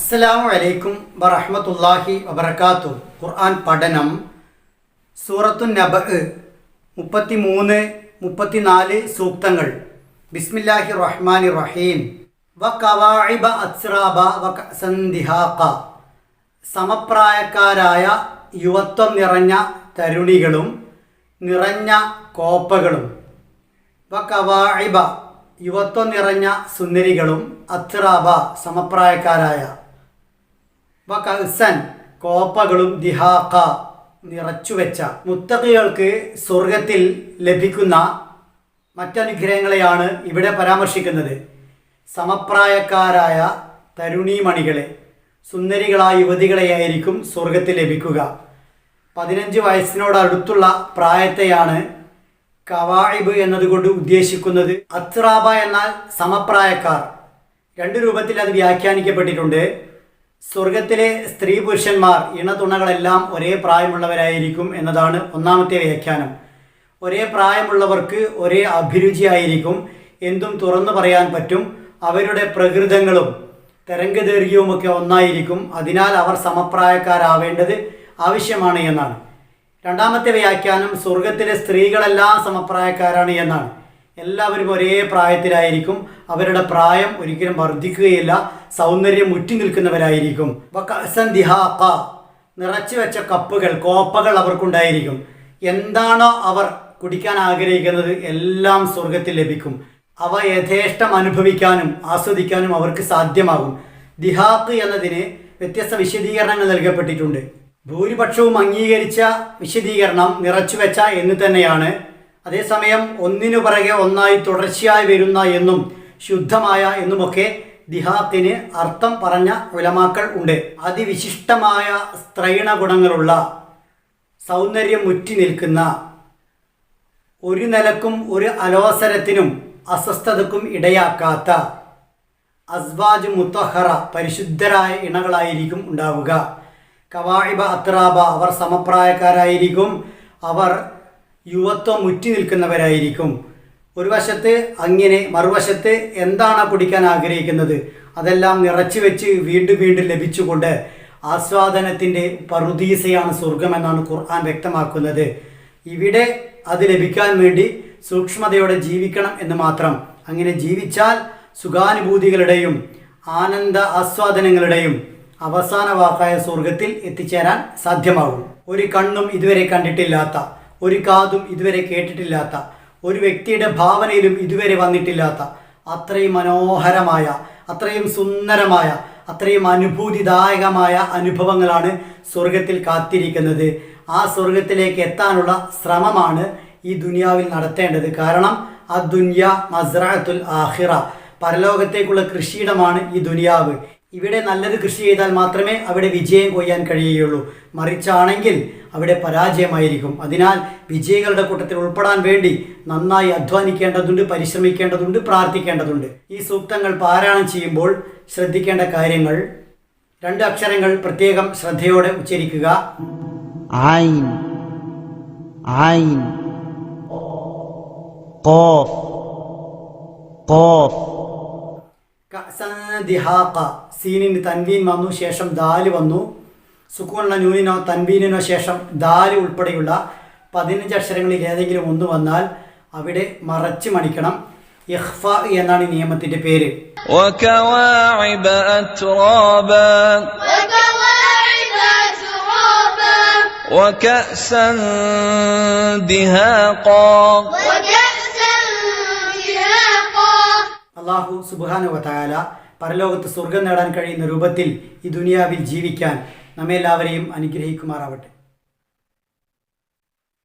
അസ്സലാമു അലൈക്കും വറഹ്മത്തുള്ളാഹി വബർക്കാത്തു ഖുർആൻ പഠനം സൂറത്തു നബ മുപ്പത്തി മൂന്ന് മുപ്പത്തിനാല് സൂക്തങ്ങൾ. ബിസ്മില്ലാഹി റഹ്മാനി റഹീം. വ കവാഇബ അസ്റാബ വ സന്ധിഹാക്ക സമപ്രായക്കാരായ യുവത്വം നിറഞ്ഞ തരുണികളും നിറഞ്ഞ കോപ്പകളും. വ കവാഇബ യുവത്വം നിറഞ്ഞ സുന്ദരികളും അത്റാബ സമപ്രായക്കാരായ വ കൗസൻ കോപ്പകളും ദിഹാക്ക നിറച്ചുവെച്ച മുത്തഖികൾക്ക് സ്വർഗത്തിൽ ലഭിക്കുന്ന മറ്റനുഗ്രഹങ്ങളെയാണ് ഇവിടെ പരാമർശിക്കുന്നത്. സമപ്രായക്കാരായ തരുണീമണികളെ സുന്ദരികളായ യുവതികളെയായിരിക്കും സ്വർഗത്തിൽ ലഭിക്കുക. പതിനഞ്ച് വയസ്സിനോടടുത്തുള്ള പ്രായത്തെയാണ് കവായിബ് എന്നതുകൊണ്ട് ഉദ്ദേശിക്കുന്നത്. അത്രാബ എന്നാൽ സമപ്രായക്കാർ. രണ്ട് രൂപത്തിൽ അത് വ്യാഖ്യാനിക്കപ്പെട്ടിട്ടുണ്ട്. സ്വർഗത്തിലെ സ്ത്രീ പുരുഷന്മാർ ഇണതുണകളെല്ലാം ഒരേ പ്രായമുള്ളവരായിരിക്കും എന്നതാണ് ഒന്നാമത്തെ വ്യാഖ്യാനം. ഒരേ പ്രായമുള്ളവർക്ക് ഒരേ അഭിരുചിയായിരിക്കും. എന്തും തുറന്നു പറയാൻ പറ്റും. അവരുടെ പ്രകൃതങ്ങളും തരംഗദൈർഘ്യവുമൊക്കെ ഒന്നായിരിക്കും. അതിനാൽ അവർ സമപ്രായക്കാരാവേണ്ടത് ആവശ്യമാണ് എന്നാണ്. രണ്ടാമത്തെ വ്യാഖ്യാനം സ്വർഗത്തിലെ സ്ത്രീകളെല്ലാം സമപ്രായക്കാരാണ് എന്നാണ്. എല്ലാവരും ഒരേ പ്രായത്തിലായിരിക്കും. അവരുടെ പ്രായം ഒരിക്കലും വർദ്ധിക്കുകയില്ല. സൗന്ദര്യം മുറ്റി നിൽക്കുന്നവരായിരിക്കും. ദിഹാഖ, നിറച്ചു വെച്ച കപ്പുകൾ കോപ്പകൾ അവർക്കുണ്ടായിരിക്കും. എന്താണോ അവർ കുടിക്കാൻ ആഗ്രഹിക്കുന്നത് എല്ലാം സ്വർഗത്തിൽ ലഭിക്കും. അവ യഥേഷ്ടം അനുഭവിക്കാനും ആസ്വദിക്കാനും അവർക്ക് സാധ്യമാകും. ദിഹാക്ക് എന്നതിന് വ്യത്യസ്ത വിശദീകരണങ്ങൾ നൽകപ്പെട്ടിട്ടുണ്ട്. ഭൂരിപക്ഷവും അംഗീകരിച്ച വിശദീകരണം നിറച്ചുവെച്ച എന്ന് തന്നെയാണ് അതേസമയം ഒന്നിനു പിറകെ ഒന്നായി തുടർച്ചയായി വരുന്ന എന്നും ശുദ്ധമായ എന്നുമൊക്കെ ദിഹാത്തിന് അർത്ഥം പറഞ്ഞ ഉലമാക്കൾ ഉണ്ട്. അതിവിശിഷ്ടമായ സ്ത്രൈണ ഗുണങ്ങളുള്ള സൗന്ദര്യം മുറ്റി നിൽക്കുന്ന ഒരു നിലക്കും ഒരു അലോസരത്തിനും അസ്വസ്ഥതക്കും ഇടയാക്കാത്ത അസ്വാജ് മുത്തഹറ പരിശുദ്ധരായ ഇണകളായിരിക്കും ഉണ്ടാവുക. കവാഹിബ അത്രാബ അവർ സമപ്രായക്കാരായിരിക്കും. അവർ യുവത്വം മുറ്റി നിൽക്കുന്നവരായിരിക്കും. ഒരു വശത്ത് അങ്ങനെ മറുവശത്ത് എന്താണ് പിടിക്കാൻ ആഗ്രഹിക്കുന്നത്? അതെല്ലാം നിറച്ചു വെച്ച് വീണ്ടും വീണ്ടും ലഭിച്ചുകൊണ്ട് ആസ്വാദനത്തിന്റെ പറുദീസയാണ് സ്വർഗമെന്നാണ് ഖുർആൻ വ്യക്തമാക്കുന്നത്. ഇവിടെ അത് ലഭിക്കാൻ വേണ്ടി സൂക്ഷ്മതയോടെ ജീവിക്കണം എന്ന് മാത്രം. അങ്ങനെ ജീവിച്ചാൽ സുഖാനുഭൂതികളുടെയും ആനന്ദ ആസ്വാദനങ്ങളുടെയും അവസാന വാക്കായ സ്വർഗത്തിൽ എത്തിച്ചേരാൻ സാധ്യമാകും. ഒരു കണ്ണും ഇതുവരെ കണ്ടിട്ടില്ലാത്ത ഒരു കാതും ഇതുവരെ കേട്ടിട്ടില്ലാത്ത ഒരു വ്യക്തിയുടെ ഭാവനയിലും ഇതുവരെ വന്നിട്ടില്ലാത്ത അത്രയും മനോഹരമായ അത്രയും സുന്ദരമായ അത്രയും അനുഭൂതിദായകമായ അനുഭവങ്ങളാണ് സ്വർഗത്തിൽ കാത്തിരിക്കുന്നത്. ആ സ്വർഗത്തിലേക്ക് എത്താനുള്ള ശ്രമമാണ് ഈ ദുനിയാവിൽ നടത്തേണ്ടത്. കാരണം ആ ദുനിയ മസ്രാത്തുൽ ആഹിറ പരലോകത്തേക്കുള്ള കൃഷിയിടമാണ് ഈ ദുനിയാവ്. ഇവിടെ നല്ലത് കൃഷി ചെയ്താൽ മാത്രമേ അവിടെ വിജയം കൊയ്യാൻ കഴിയുകയുള്ളൂ. മറിച്ചാണെങ്കിൽ അവിടെ പരാജയമായിരിക്കും. അതിനാൽ വിജയികളുടെ കൂട്ടത്തിൽ ഉൾപ്പെടാൻ വേണ്ടി നന്നായി അധ്വാനിക്കേണ്ടതുണ്ട് പരിശ്രമിക്കേണ്ടതുണ്ട് പ്രാർത്ഥിക്കേണ്ടതുണ്ട്. ഈ സൂക്തങ്ങൾ പാരായണം ചെയ്യുമ്പോൾ ശ്രദ്ധിക്കേണ്ട കാര്യങ്ങൾ. രണ്ട് അക്ഷരങ്ങൾ പ്രത്യേകം ശ്രദ്ധയോടെ ഉച്ചരിക്കുക. ആയിൻ ആയിൻ കോഫ് കോഫ്. ദിഹാഖ സീനിന് തൻവീൻ വന്നു ശേഷം ദാല് വന്നു സുക്കൂണുള്ള നൂനിനോ തൻവീനിനോ ശേഷം ദാല് ഉൾപ്പെടെയുള്ള പതിനഞ്ച് അക്ഷരങ്ങളിൽ ഏതെങ്കിലും ഒന്ന് വന്നാൽ അവിടെ മറച്ച് മണിക്കണം ഇഹ്ഫ എന്നാണ് ഈ നിയമത്തിൻ്റെ പേര് وكواعب أترابا وكواعب أترابا وكأسا دهاقا وكأسا അള്ളാഹു സുബാനുവതായാല പരലോകത്ത് സ്വർഗം നേടാൻ കഴിയുന്ന രൂപത്തിൽ ഈ ദുനിയാവിൽ ജീവിക്കാൻ നമ്മെല്ലാവരെയും അനുഗ്രഹിക്കുമാറാവട്ടെ.